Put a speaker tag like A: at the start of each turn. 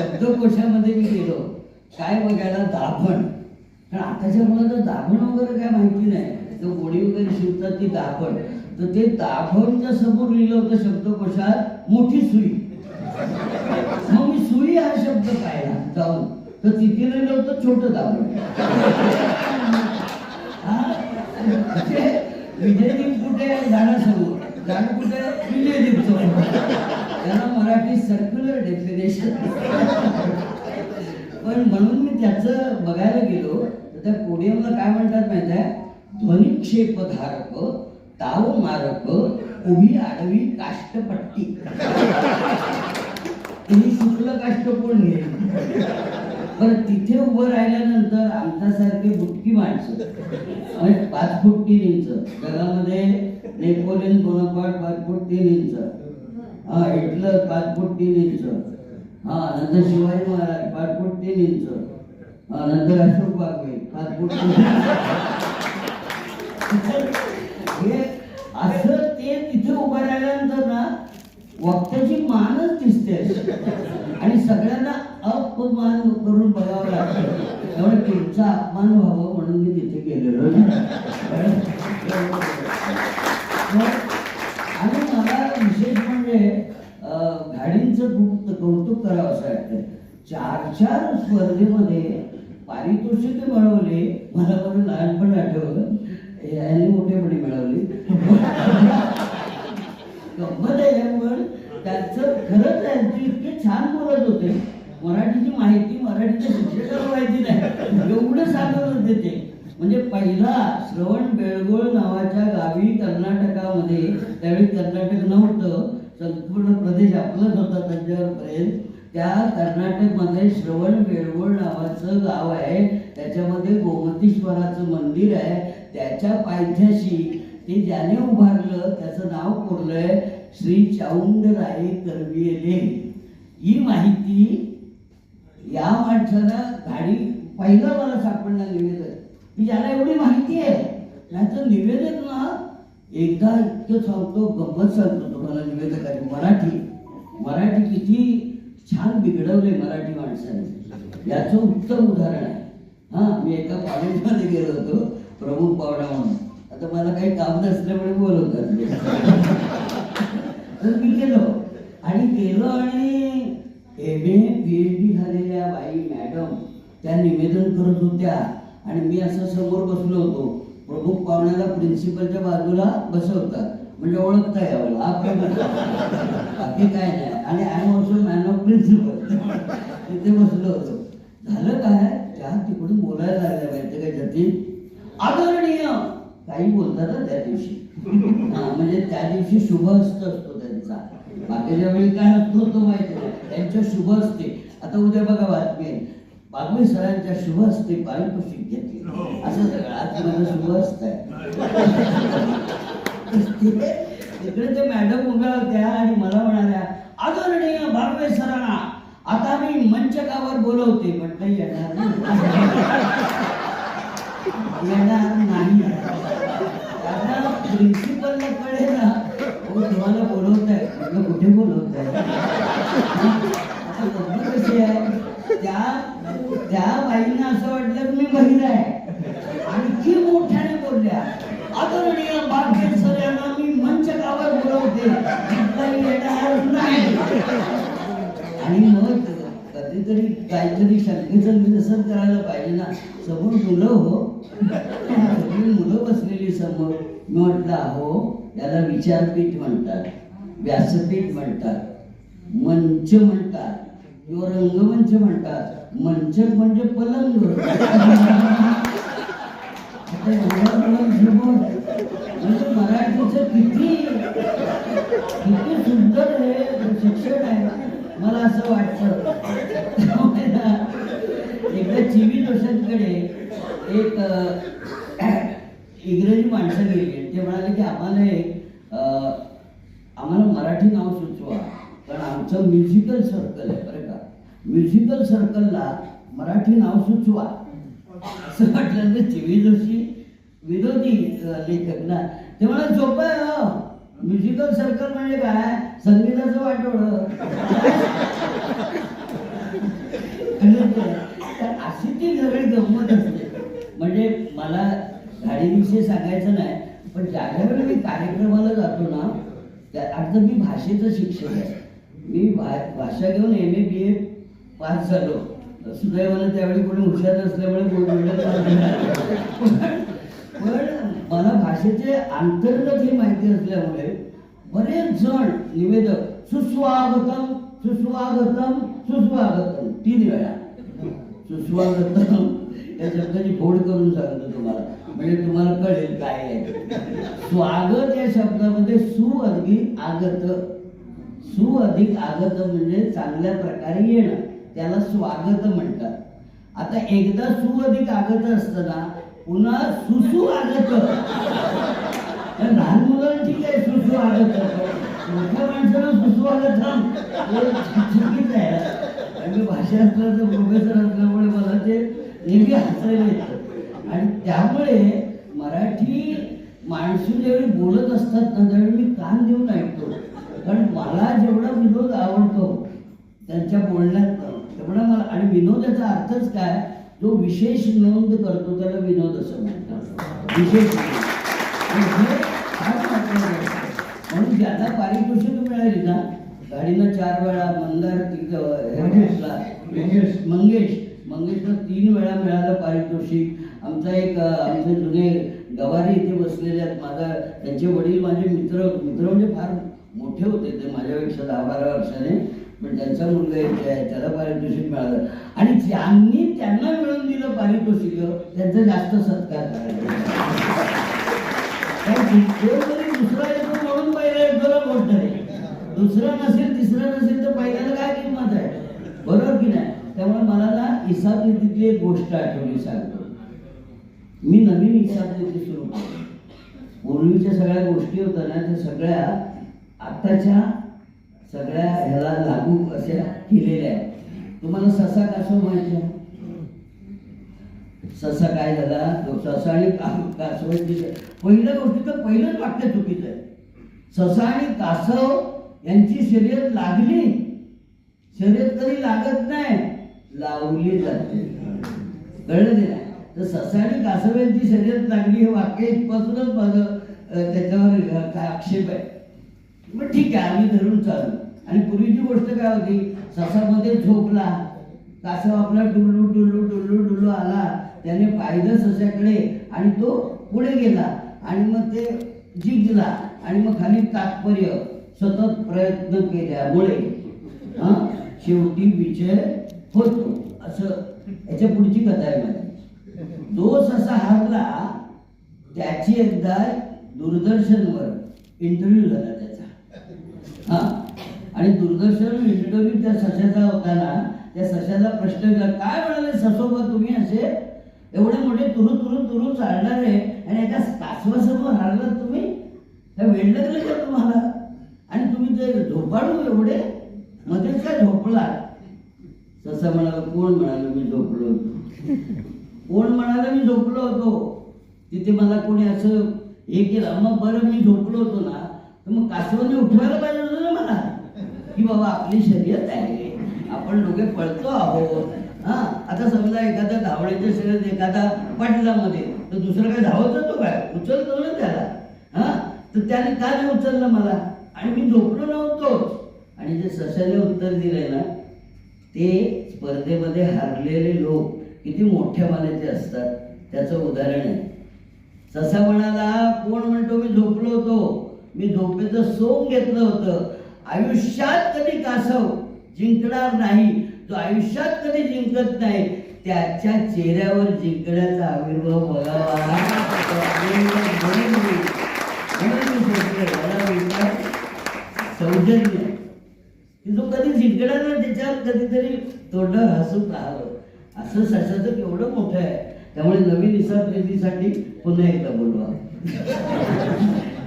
A: शब्दकोशामध्ये मी गेलो. काय बघायला दाभण. कारण आताच्या मुलांना दाभण वगैरे काय माहिती नाही. तो गोडी वगैरे शिवतात ती दाभण. तर ते दाभणच्या समोर लिहिलं होतं शब्दकोशात मोठी सुई. मग मी सुई हा शब्द पाहिला जाऊन. तर तिथे लिहिलं होतं छोट दाभण. हा? म्हणजे विजयदीप कुठे झाडा समोर झाड कुठे विजयदीप समोर त्याला मराठी सर्क्युलर डेफिनेशन पण म्हणून मी त्याचं बघायला गेलो तर त्या पोडियमला काय म्हणतात माहिती आहे? ध्वनिक्षेपधारक ताव मारक उभी आडवी काष्टपट्टी. तुम्ही शुक्ल काष्ट कोण घेईल बरं तिथे उभं राहिल्यानंतर आमच्यासारखे बुटकी माणसं म्हणजे पाच फूट तीन इंच जगामध्ये नेपोलियन बोनापाट पाच फूट तीन इंच हा हिटलर पाच फूट तीन इंच हा नंतर शिवाजी महाराज पाच फूट तीन इंच हा नंतर अशोक बागवे पाच फूट तीन हे असं ते तिथे उभं राहिल्यानंतर ना वक्त्याची मानच दिसते आणि सगळ्यांना अपमान करून बघावं लागतं. त्यामुळे तुमचा अपमान व्हावं म्हणून मी तिथे गेलेलो मग- आणि मला विशेष म्हणजे अं, गाडींचं खूप कौतुक करावं असं वाटतं चार चार स्पर्धेमध्ये पारितोषिक मिळवले. मला बरं लहानपण आठवलं. यांनी मोठेपणी मिळवली. गंमत आहे पण त्यांचं खरंच त्यांची इतके छान बोलत होते. मराठीची माहिती मराठीच्या शिक्षकाला माहिती नाही. एवढं सांगत होते ते म्हणजे पहिला श्रवण बेळगोळ नावाच्या गावी कर्नाटकामध्ये त्यावेळी कर्नाटक नव्हतं संपूर्ण प्रदेश आपलाच होता तंजावरपर्यंत त्या कर्नाटकमध्ये श्रवण बेळगोळ नावाचं गाव आहे. त्याच्यामध्ये गोमतीश्वराचं मंदिर आहे. त्याच्या पायथ्याशी ते ज्याने उभारलं त्याचं नाव कोरलंय श्री चाऊंडराय करविले ही माहिती या माणसानं गाडी पहिलं मला सापडला निवेदन. की ज्याला एवढी माहिती आहे त्याचं निवेदन ना एकदा इतकं सांगतो गंमत सांगतो तुम्हाला निवेदकाने मराठी मराठी किती छान बिघडवले मराठी माणसाने. याचं उत्तम उदाहरण आहे. हा मी एका कॉलेजमध्ये गेलो होतो प्रमुख पावडा म्हणून. आता मला काही काम नसल्यामुळे बोलवतात तर मी गेलो. आणि गेलो आणि M A P H D झालेल्या बाई मॅडम त्या निवेदन करत होत्या. आणि मी असं समोर बसलो होतो. प्रमुख पाहुण्याला प्रिन्सिपलच्या बाजूला बसवतात. म्हणजे ओळखता यावं हा. बाकी काय नाही. आणि I am also man of principle तिथे बसलो होतो. झालं काय? त्या तिकडून बोलायला लागल्या माहिती काय जतीन आदरणीय! काही बोलतात हं त्या दिवशी. हा, म्हणजे त्या दिवशी शुभ हस्त असतो त्यांचा. बाकीच्या वेळी काय असतो तो माहिती नाही. त्यांच्या शुभ हस्ते. आता उद्या बघा बातमी. बागवे सरांच्या शुभ हस्ते पारितोषिक घेतले. असं सगळं. आज माझं शुभ हस्त आहे. तिकडे ते मॅडम उभ्या होत्या आणि मला म्हणाल्या आदरणीय बागवे सरांना आता मी मंचकावर बोलवते. म्हटलं येणार नाही. येणार नाही आता प्रिन्सिपलला कळेल ना हो तुम्हाला बोलवताय म्हटलं कुठे बोलवताय आता गंमत कशी आहे त्या त्या बाईंना असं वाटलं की मी बहिर आहे आणखी मोठ्याने बोलल्या आदरणीय बागेत सर यांना मी मंचकावर बोलवते म्हटलं येणार नाही आणि मग कधीतरी काहीतरी शंकेचं निरसन करायला पाहिजे ना. समोर मुलं हो. सगळी मुलं बसलेली समोर. मी म्हटलं अहो याला विचारपीठ म्हणतात व्यासपीठ म्हणतात मंच म्हणतात किंवा रंगमंच म्हणतात मंचक म्हणजे पलंग. पलंग म्हणजे मराठीचं किती किती सुंदर हे शिक्षण आहे. मला असं वाटतं. एकदा चिवी दोषांकडे एक इंग्रजी माणसं गेली. ते म्हणाले की आम्हाला एक आम्हाला मराठी नाव सुचवा. कारण आमचं म्युझिकल सर्कल आहे बरं का? म्युझिकल सर्कलला मराठी नाव सुचवा. असं म्हटल्यानंतर चिवी जोशी विनोदी लेखक ना ते मला झोपाय हो. म्युझिकल सर्कल म्हणजे काय? संगीताचं वाटोळं. तर अशी ती सगळी गंमत असते. म्हणजे मला गाडीविषयी सांगायचं नाही पण ज्या वेळेला मी कार्यक्रमाला जातो ना त्या अर्थ मी भाषेचं शिक्षक आहे. मी भा भाषा घेऊन M A B A pass झालो. सुदैवानं त्यावेळी कोणी हुशार नसल्यामुळे पण मला भाषेचे अंतर्गत ही माहिती असल्यामुळे बरेच जण निवेदक सुस्वागतम सुस्वागतम सुस्वागतम तीन वेळा. सुस्वागतम या शब्दाची फोड करून सांगतो तुम्हाला. म्हणजे तुम्हाला कळेल काय आहे. स्वागत या शब्दामध्ये सु अधिक आगत. सु अधिक आगत म्हणजे चांगल्या प्रकारे येणं. त्याला स्वागत म्हणतात. आता एकदा सु अधिक आगत असताना पुन्हा सुसू आगत तर लहान मुलांना ठीक आहे सुसु आगत मोठ्या माणसाला सुसु आगत चुकीच आहे. आणि भाषाशास्त्राचं भाषा प्रोफेसर असल्यामुळे मला ते नेहमी हसायला येतं. आणि त्यामुळे मराठी माणसं ज्यावेळी बोलत असतात ना त्यावेळी मी कान देऊन ऐकतो. कारण मला जेवढा विनोद आवडतो त्यांच्या बोलण्यात तेवढा मला आणि विनोदाचा अर्थच काय? जो विशेष नोंद करतो त्याला विनोद असं म्हणतात. विशेष हे. म्हणून ज्याला पारितोषिक मिळाली ना गाडीनं चार वेळा मंदार.
B: मंगेश.
A: मंगेश. मंगेशला तीन वेळा मिळालं पारितोषिक. आमचा एक आमचे जुने गवारी इथे बसलेले आहेत. माझा त्यांचे वडील माझे मित्र मित्र म्हणजे फार मोठे होते ते माझ्यापेक्षा दहा बारा वर्षाने. पण त्यांचा मुलगा इथे आहे त्याला पारितोषिक मिळालं. आणि ज्यांनी त्यांना मिळून दिलं पारितोषिक त्यांचा जास्त सत्कार करायचा. दुसरा येतो म्हणून पहिला येतो ना मोठं आहे दुसरा नसेल तिसरा नसेल तर पहिल्याला काय किंमत आहे? बरोबर की नाही? त्यामुळे मला ना हिसाब नीतीतली एक गोष्ट आठवली सांगतो. मी नवीन हिसाब नीती सुरू केली. पूर्वीच्या सगळ्या गोष्टी होत्या ना त्या सगळ्या आत्ताच्या सगळ्या ह्याला लागू अशा केलेल्या आहेत. तुम्हाला ससा कासव माहिती आहे? ससा काय झाला? तो ससा आणि कासू कासव पहिलं गोष्टी तर पहिलंच वाक्य चुकीचं आहे. ससा आणि कासव यांची शर्यत लागली. शर्यत कधी लागत नाही. लावली जाते. कळलं ते तर ससा आणि कासव यांची शर्यत लागली हे वाक्य इथपासूनच माझं त्याच्यावर काय आक्षेप आहे. मग ठीक आहे आम्ही धरून चालू. आणि पूर्वीची गोष्ट काय होती? ससामध्ये झोपला कासव आपला डुल्लू डुल्लू डुल्लू डुल्लू आला. त्याने पाहिलं ससाकडे आणि तो पुढे गेला. आणि मग ते जिंकला. आणि मग खाली तात्पर्य सतत प्रयत्न केल्यामुळे हा शेवटी विजय होतो. असं याच्या पुढची कथा आहे माझी. जो ससा हारला त्याची एकदा दूरदर्शनवर इंटरव्ह्यू झाला त्याचा. हा? आणि दुर्दर्शन इंटरव्ह्यू त्या सशाचा होता ना त्या सशाला प्रश्न काय म्हणाले ससोबत तुम्ही असे? एवढे मोठे तुरु तुरु तुरु चालणारे आणि एका कासवासमोर हरलात तुम्ही? त्या वेळ लागलं का तुम्हाला? आणि तुम्ही ते झोपाडू एवढे? मध्येच काय झोपला ससा म्हणाला कोण म्हणाल मी झोपलो होतो? कोण म्हणाला मी झोपलो होतो? तिथे मला कोणी असं हे केलं मग बरं मी झोपलो होतो ना. मग कासवाने उठवायला पाहिजे होतं ना मला. की बाबा आपली शर्यत आहे. आपण दोघे पळतो आहोत. हा? आता समजा एखादा धावण्याच्या शर्यत एखादा पाटलामध्ये तर दुसरं काय धावत जातो काय? उचलतो ना त्याला. हा? तर त्याने का नाही उचललं मला? आणि मी झोपलो नव्हतो आणि जे सशाने उत्तर दिलंय ना ते स्पर्धेमध्ये हरलेले लोक किती मोठ्या मानाचे असतात? त्याचं उदाहरण आहे. ससा म्हणाला कोण म्हणतो मी झोपलो होतो? मी झोपेचं सोंग घेतलं होतं. आयुष्यात कधी कासव जिंकणार नाही? तो आयुष्यात कधी जिंकत नाही त्याच्या चेहऱ्यावर जिंकण्याचा आविर्भाव बघावा सौजन्य. की जो कधी जिंकणार ना त्याच्यावर कधीतरी तोंडावर हसून राहावं. असं सशाचं केवढं मोठं आहे. त्यामुळे नवीन हिसाब निधीसाठी पुन्हा एकदा बोलवा.